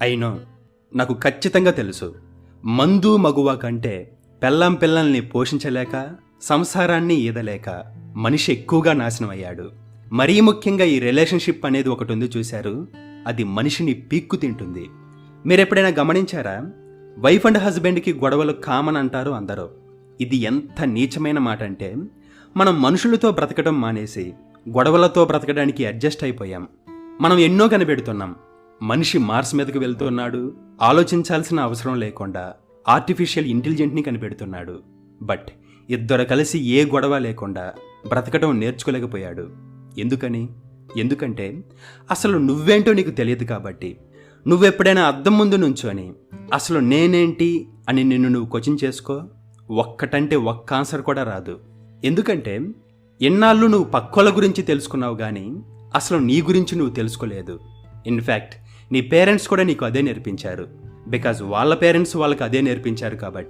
అయినో నాకు ఖచ్చితంగా తెలుసు. మందు మగువ కంటే పెళ్ళం పిల్లల్ని పోషించలేక సంసారాన్ని ఈదలేక మనిషి ఎక్కువగా నాశనం అయ్యాడు. మరీ ముఖ్యంగా ఈ రిలేషన్షిప్ అనేది ఒకటి ఉంది చూశారు. అది మనిషిని పీక్కు తింటుంది. మీరెప్పుడైనా గమనించారా? వైఫ్ అండ్ హస్బెండ్కి గొడవలు కామన్ అంటారు అందరూ. ఇది ఎంత నీచమైన మాట అంటే మనం మనుషులతో బ్రతకడం మానేసి గొడవలతో బ్రతకడానికి అడ్జస్ట్ అయిపోయాం. మనం ఎన్నో కనిపెడుతున్నాం. మనిషి మార్స్ మీదకు వెళ్తున్నాడు ఆలోచించాల్సిన అవసరం లేకుండా ఆర్టిఫిషియల్ ఇంటెలిజెంట్ని కనిపెడుతున్నాడు. బట్ ఇద్దరు కలిసి ఏ గొడవ లేకుండా బ్రతకడం నేర్చుకోలేకపోయాడు. ఎందుకని? ఎందుకంటే అసలు నువ్వేంటో నీకు తెలియదు కాబట్టి. నువ్వెప్పుడైనా అద్దం ముందు నుంచొని అసలు నేనేంటి అని నిన్ను నువ్వు క్వశ్చన్ చేసుకో? ఒక్కటంటే ఒక్క ఆన్సర్ కూడా రాదు. ఎందుకంటే ఎన్నాళ్ళు నువ్వు పక్కోల గురించి తెలుసుకున్నావు కానీ అసలు నీ గురించి నువ్వు తెలుసుకోలేదు. ఇన్ఫ్యాక్ట్ నీ పేరెంట్స్ కూడా నీకు అదే నేర్పించారు. బికాజ్ వాళ్ళ పేరెంట్స్ వాళ్ళకి అదే నేర్పించారు కాబట్టి.